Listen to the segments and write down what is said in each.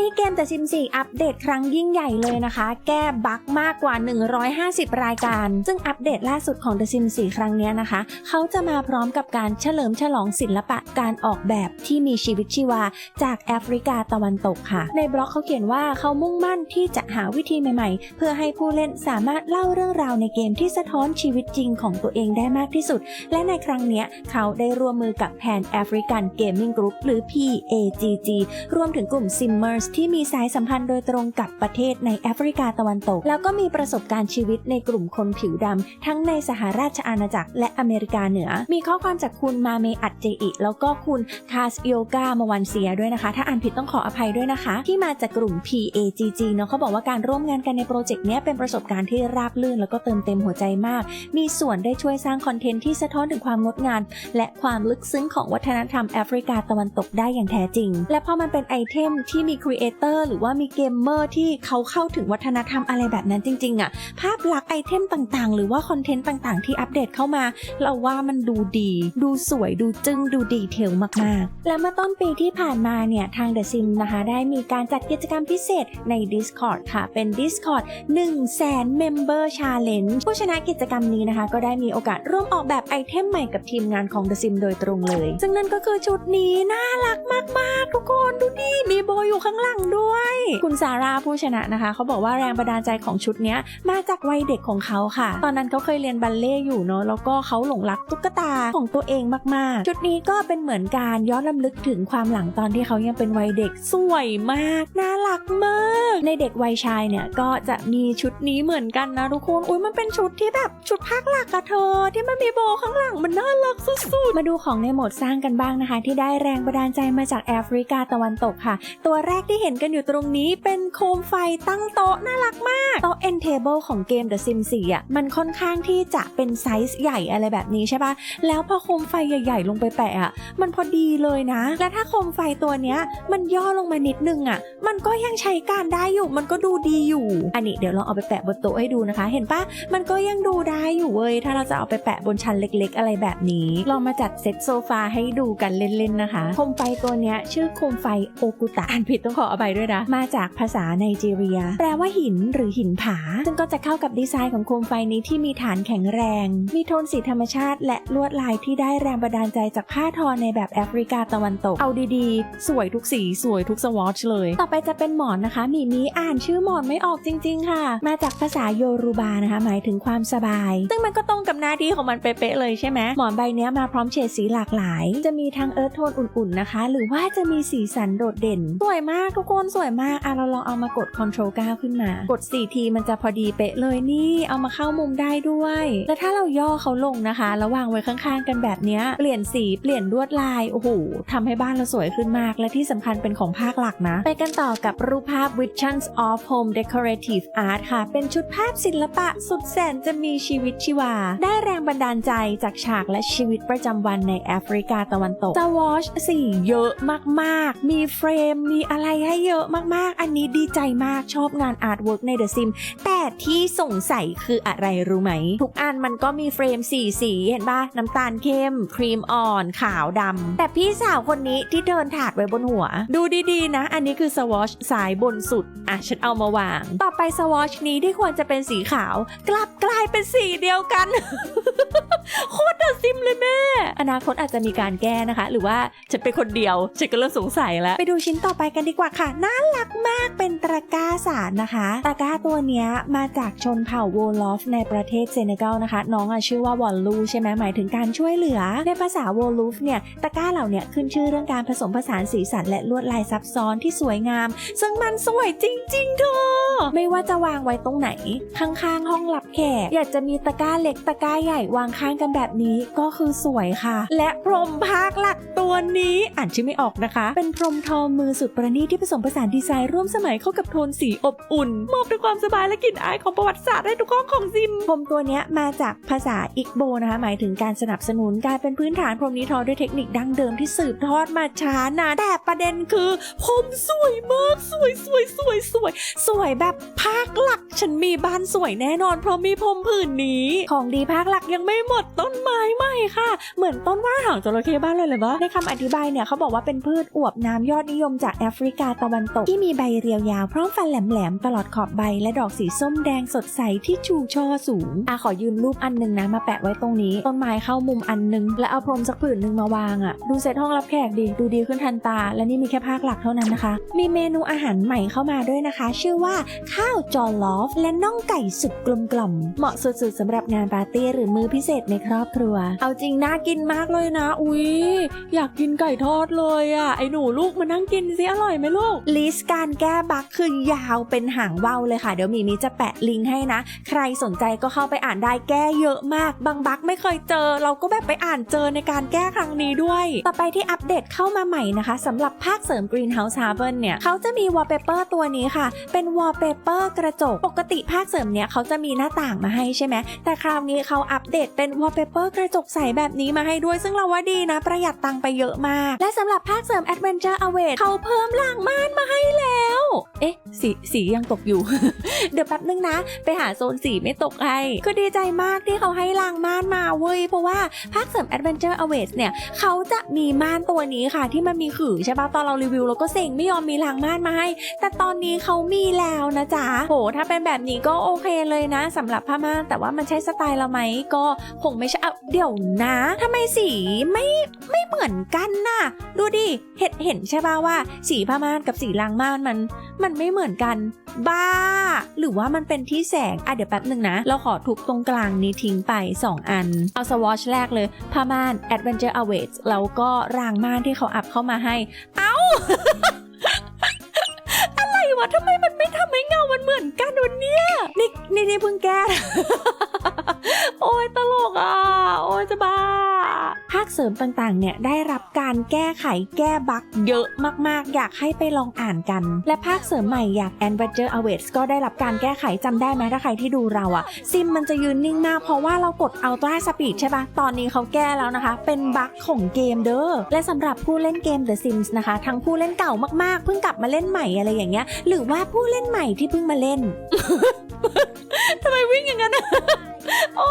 นี้เกมแต่ซิม4อัปเดตครั้งยิ่งใหญ่เลยนะคะ แก้บั๊กมากกว่า 150 รายการ ซึ่งอัปเดตล่าสุดของ The Sims 4 ครั้งนี้นะคะ เขาจะมาพร้อมกับการเฉลิมฉลองศิลปะการออกแบบที่มีชีวิตชีวา จากแอฟริกาตะวันตกค่ะ ในบล็อกเขาเขียนว่าเขามุ่งมั่นที่จะหาวิธีใหม่ๆ เพื่อให้ผู้เล่นสามารถเล่าเรื่องราวในเกมที่สะท้อนชีวิตจริงของตัวเองได้มากที่สุด และในครั้งนี้เขาได้ร่วมมือกับ Pan African Gaming Group หรือ PAGG รวมถึงกลุ่ม Simmers ที่มีสายสัมพันธ์โดยตรงกับประเทศในแอฟริกาตะวันตก แล้วก็มีประสบการณ์ชีวิตในกลุ่มคนผิวดำ ทั้งในสหราชอาณาจักรและอเมริกาเหนือ มีข้อความจากคุณมาเมอัดเจอิ แล้วก็คุณคาสโยกามวันเซียด้วยนะคะ ถ้าอ่านผิดต้องขออภัยด้วยนะคะ ที่มาจากกลุ่ม PAGG เนาะเขาบอกว่าการร่วมงานกันในโปรเจกต์นี้เป็นประสบการณ์ที่ราบรื่นแล้วก็เติมเต็มหัวใจมาก มีส่วนได้ช่วยสร้างคอนเทนต์ที่สะท้อนถึงความงดงาม และความลึกซึ้งของวัฒนธรรมแอฟริกาตะวันตกได้อย่างแท้จริง และพอมันเป็นไอเทมที่มีครีเอเตอร์หรือว่ามีเกมเมอร์ที่เขาเข้าถึงวัฒนธรรมอะไรแบบนั้นจริงๆอะภาพลักษณ์ไอเทมต่างๆ หรือว่าคอนเทนต์ต่างๆ ที่อัปเดตเข้ามา เราว่ามันดูดี ดูสวยดูจึ้งดูดีเทลมากๆ และเมื่อต้นปีที่ผ่านมาเนี่ย ทาง The Sim นะคะได้มีการจัดกิจกรรมพิเศษใน Discord ค่ะ เป็น Discord 1 0 0 0 0แสน Member Challenge ผู้ชนะกิจกรรมนี้นะคะ ก็ได้มีโอกาสร่วมออกแบบไอเทมใหม่กับทีมงานของ The Sim โดยตรงเลย ซึ่งนั่นก็คือชุดนี้น่ารักมากๆ ทุกคนดูดิมีโบอยู่ข้างหลังด้วย คุณซาร่าผู้ชนะนะคะ เขาบอกว่าแรงบันดาลใจของชุดนี้มาจากวัยเด็กของเขาค่ะ ตอนนั้นเขาเคยเรียนบัลเล่ต์อยู่เนาะแล้วก็เขาหลงรักตุ๊กตาของตัวเองมากๆ ชุดนี้ก็เป็นเหมือนการย้อนลำลึกถึงความหลังตอนที่เขายังเป็นวัยเด็กสวยมากน่ารักมาก ในเด็กวัยชายเนี่ยก็จะมีชุดนี้เหมือนกันนะทุกคนอุ้ยมันเป็นชุดที่แบบชุดภาคหลักอะเธอ ที่มันมีโบข้างหลังมันน่ารักสุดๆมาดูของในโหมดสร้างกันบ้างนะคะ ที่ได้แรงบันดาลใจมาจากแอฟริกาตะวันตกค่ะ ตัวแรกที่เห็นกันอยู่ตรงนี้เป็นโคมไฟตั้งโต๊ะน่ารักมากโต๊ะ end table ของเกม The Sims 4อะมันค่อนข้างที่จะเป็นไซส์ใหญ่อะไรแบบนี้ใช่ปะแล้วพอโคมไฟใหญ่ ๆ ลงไปแปะอะมันพอดีเลยนะ และถ้าโคมไฟตัวเนี้ยมันย่อลงมานิดนึงอะ มันก็ยังใช้การได้อยู่ มันก็ดูดีอยู่ อันนี้เดี๋ยวลองเอาไปแปะบนโต๊ะให้ดูนะคะ เห็นปะมันก็ยังดูได้อยู่เว้ยถ้าเราจะเอาไปแปะบนชั้นเล็ก ๆ อะไรแบบนี้ ลองมาจัดเซตโซฟาให้ดูกันเล่นๆนะคะโคมไฟตัวเนี้ยชื่อโคมไฟโอกุตะอ่านผิดต้องขออภัยด้วยนะ มาจากภาษาไนจีเรีย แปลว่าหินหรือหินผา ซึ่งก็จะเข้ากับดีไซน์ของโคมไฟนี้ที่มีฐานแข็งแรง มีโทนสีธรรมชาติ และลวดลายที่ได้แรงบันดาลใจจากผ้าทอในแบบแอฟริกาตะวันตก เอาดีๆ สวยทุกสี สวยทุกสวอชเลย ต่อไปจะเป็นหมอนนะคะ มีมีอ่านชื่อหมอนไม่ออกจริง ๆ ค่ะ มาจากภาษาโยรูบานะคะ หมายถึงความสบาย ซึ่งมันก็ตรงกับหน้าที่ของมันเป๊ะๆเลยใช่ไหมหมอนใบนี้มาพร้อมเฉดสีหลากหลาย จะมีทั้งเอิร์ธโทนอุ่นๆนะคะ หรือว่าจะมีสีสันโดดเด่น สวยมากทุกคนสวยมากอะเราลองเอามากด Ctrl 9 ขึ้นมา กด 4 ทีมันจะพอดีเป๊ะเลยนี่เอามาเข้ามุมได้ด้วย แล้วถ้าเราย่อเขาลงนะคะแล้ววางไว้ข้างๆ กันแบบเนี้ยเปลี่ยนสีเปลี่ยนลวดลายโอ้โหทำให้บ้านเราสวยขึ้นมาก และที่สำคัญเป็นของภาคหลักนะ ไปกันต่อกับรูปภาพ Visions of Home Decorative Art ค่ะ เป็นชุดภาพศิลปะสุดแสนจะมีชีวิตชีวา ได้แรงบันดาลใจจากฉากและชีวิตประจำวันในแอฟริกาตะวันตก Star Wars สีเยอะมากๆ มีเฟรมมีอะไรให้เยอะมากๆ อันนี้ดีใจมากชอบงานอาร์ตเวิร์กใน The Sim แต่ที่สงสัยคืออะไรรู้ไหม ทุกอันมันก็มีเฟรมสีสีเห็นปะน้ำตาลเข้ม ครีมอ่อน ขาวดำแต่พี่สาวคนนี้ที่เดินถาดไว้บนหัว ดูดีๆนะ อันนี้คือสวอชสายบนสุด อะ ฉันเอามาวาง ต่อไปสวอชนี้ที่ควรจะเป็นสีขาว กลับกลายเป็นสีเดียวกันโคตรเดอะซิมเลยแม่ อนาคตอาจจะมีการแก้นะคะ หรือว่าฉันเป็นคนเดียวฉันก็เริ่มสงสัยแล้ว ไปดูชิ้นต่อไปกันดีกว่าค่ะ น่ารักมากเป็นตะกร้าสารนะคะ ตะกร้าตัวนี้มาจากชนเผ่าโวลอฟในประเทศเซเนกัลนะคะ น้องอะชื่อว่าวอลลูใช่ไหมหมายถึงการช่วยเหลือ ในภาษาโวลูฟเนี่ยตะกร้าเหล่าเนี้ยขึ้นชื่อเรื่องการผสมผสานสีสันและลวดลายซับซ้อนที่สวยงาม ซึ่งมันสวยจริง ๆ เธอ ไม่ว่าจะวางไว้ตรงไหน ข้างๆ ห้องรับ แขกอยากจะมีตะกร้าเล็กตะกร้าใหญ่วางข้างกันแบบนี้ก็คือสวยค่ะ และพรมภาคหลักตัวนี้อ่านชื่อไม่ออกนะคะ เป็นพรมทองมือสุดประณีตที่ผสมผสานดีไซน์ร่วมสมัยเข้ากับโทนสีอบอุ่นมอบด้วยความสบายและกลิ่นอายของประวัติศาสตร์ให้ทุกห้องของซิมพรมตัวนี้มาจากภาษาอิกโบนะคะหมายถึงการสนับสนุนการเป็นพื้นฐานพรมนี้ทอด้วยเทคนิคดั้งเดิมที่สืบทอดมาช้านานแต่ประเด็นคือพรมสวยมากสวยสวยสว ยสวย สวยแบบภาคหลัก ฉันมีบ้านสวยแน่นอน เพราะมีพรมผืนนี้ ของดีภาคหลักยังไม่หมดต้นไม้ใหม่ค่ะ เหมือนต้นว่าหางจระเข้บ้านเลยเลยปะในคำอธิบายเนี่ยเขาบอกว่าเป็นพืชอวบน้ำยอดนิยมจากแอฟริกาตะวันตก ที่มีใบเรียวยาวพร้อมฟันแหลมๆตลอดขอบใบและดอกสีส้มแดงสดใสที่ชูช่อสูงอะขอยืมรูปอันหนึงนะมาแปะไว้ตรงนี้ ต้นไม้เข้ามุมอันหนึง และเอาพรมสักผืนหนึ่งมาวางอะ ดูเซตห้องรับแขกดี ดูดีขึ้นทันตา และนี่มีแค่ภาคหลักเท่านั้นนะคะ มีเมนูอาหารใหม่เข้ามาด้วยนะคะ ชื่อว่าข้าวจอลอฟ และน่องไก่สุดกลมกล่อม เหมาะสุดๆสำหรับงานปาร์ตี้หรือมื้อพิเศษในครอบครัว เอาจริงน่ากินมากเลยนะ อุ๊ย อยากกินไก่ทอดเลยอะ่ะ ไอหนูลูกมานั่งกินสิอร่อยไหมลูก ลิสต์การแก้บั๊กคือยาวเป็นหางว่าวเลยค่ะ เดี๋ยวมีมีจะแปะลิงก์ให้นะ ใครสนใจก็เข้าไปอ่านได้แก้เยอะมาก บางบั๊กไม่เคยเจอ เราก็แบบไปอ่านเจอในการแก้ครั้งนี้ด้วย ต่อไปที่อัปเดตเข้ามาใหม่นะคะสำหรับภาคเสริม Greenhouse Haven เนี่ยเขาจะมี wallpaper ตัวนี้ค่ะ เป็น wallpaper กระจก ปกติภาคเสริมเนี่ยเขาจะมีหน้าต่างมาให้ใช่ไหม แต่คราวนี้เขาอัปเดตเป็น wallpaper กระจกใสแบบนี้มาให้ด้วย ซึ่งเราว่าดีนะ ประหยัดตังค์ไปเยอะมาก และสำหรับภาคเสริม Adventure Away เขาเพิ่มหล่างม่านมาให้แล้ว เอ๊ะ สีสียังตกอยู่ เดี๋ยวแป๊บนึงนะ ไปหาโซนสีไม่ตกให้คือดีใจมากที่เขาให้ล่างม่านมาเว้ย เพราะว่าภาคเสริม Adventure a w a i t เนี่ยเขาจะมีม่านตัวนี้ค่ะ ที่มันมีขื่อใช่ปะตอนเรารีวิวเราก็เซ็งไม่ยอมมีล่างม่านมาให้ แต่ตอนนี้เขามีแล้วนะจ๊ะโหถ้าเป็นแบบนี้ก็โอเคเลยนะสำหรับผ้าม่านแต่ว่ามันใช่สไตล์เราไหมก็คงไม่ใช่เอาเดี๋ยวนะทำไมสีไม่ไม่เหมือนกันน่ะ ดูดิเห็นเห็นใช่ป่ะว่า สีผ้าม่านกับสีลางม่านมัน มันไม่เหมือนกัน บ้า หรือว่ามันเป็นที่แสงอะเดี๋ยวแป๊บหนึ่งนะ เราขอทุบตรงกลางนี้ทิ้งไป 2 อัน เอาสวอชแรกเลยผ้าม่าน Adventure Awaits แล้วก็รางม่านที่เขาอัพเข้ามาให้ เอ้า วะทำไมมันไม่ทำให้เงามันเหมือนกันวันเนี้ยนี่นี่เพิ่งแก้ โอ้ยตลกอะ โอ้ยจะบ้าภา คเสริมต่างๆ เนี่ยได้รับการแก้ไขแก้บั๊กเยอะมากๆ อยากให้ไปลองอ่านกัน และภาคเสริมใหม่อยาก Adventure Awaits ก็ได้รับการแก้ไขจำได้ไหมถ้าใครที่ดูเราอะซิมมันจะยืนนิ่งมากเพราะว่าเรากด Ultra Speed ใช่ปะตอนนี้เขาแก้แล้วนะคะ เป็นบั๊กของเกมเด้อและสำหรับผู้เล่นเกม The Sims นะคะ ทั้งผู้เล่นเก่ามากๆ เพิ่งกลับมาเล่นใหม่อะไรอย่างเงี้ย หรือว่าผู้เล่นใหม่ที่เพิ่งมาเล่นทำไมวิ่งอย่างนั้นอะ โอ้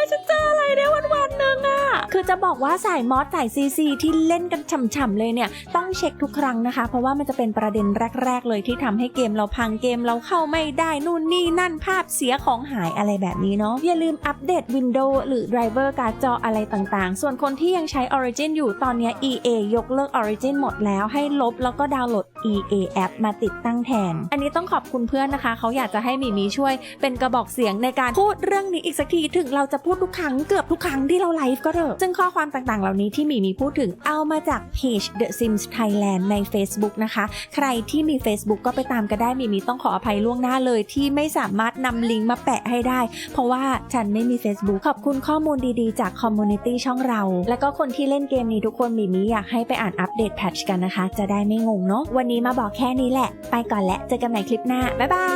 ยฉันเจออะไรเนี่ยวันวันหนึ่งอะคือจะบอกว่าสายมอสสายซีซีที่เล่นกันฉ่ำๆเลยเนี่ย ต้องเช็คทุกครั้งนะคะ เพราะว่ามันจะเป็นประเด็นแรก ๆ เลยที่ทำให้เกมเราพังเกมเราเข้าไม่ได้นู่นนี่นั่นภาพเสียของหายอะไรแบบนี้เนาะอย่าลืมอัปเดต Windows หรือ Driver การ์ดจออะไรต่างๆ ส่วนคนที่ยังใช้ Origin อยู่ตอนนี้ EA ยกเลิก Origin หมดแล้วให้ลบแล้วก็ดาวน์โหลด EA App มาติดตั้งแทน อันนี้ต้องขอบคุณเพื่อนนะคะ เขาอยากจะให้มีมีช่วยเป็นกระบอกเสียงในการพูดเรื่องนี้อีกสักทีถึงเราจะพูดทุกครั้งเกือบทุกครั้งที่เราไลฟ์ก็เถอะซึ่งข้อความต่างๆ เหล่านี้ที่มีมีพูดถึงเอามาจากเพจ The Sims Thailand ใน Facebook นะคะ ใครที่มี Facebook ก็ไปตามกันได้มีมีต้องขออภัยล่วงหน้าเลย ที่ไม่สามารถนำลิงก์มาแปะให้ได้ เพราะว่าฉันไม่มี Facebook ขอบคุณข้อมูลดีๆ จากคอมมูนิตี้ช่องเรา แล้วก็คนที่เล่นเกมนี้ทุกคนมีมีอยากให้ไปอ่านอัปเดตแพทช์กันนะคะ จะได้ไม่งงเนาะวันนี้มาบอกแค่นี้แหละ ไปก่อนและเจอกันใหม่คลิปหน้าบ๊ายบา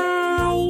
ย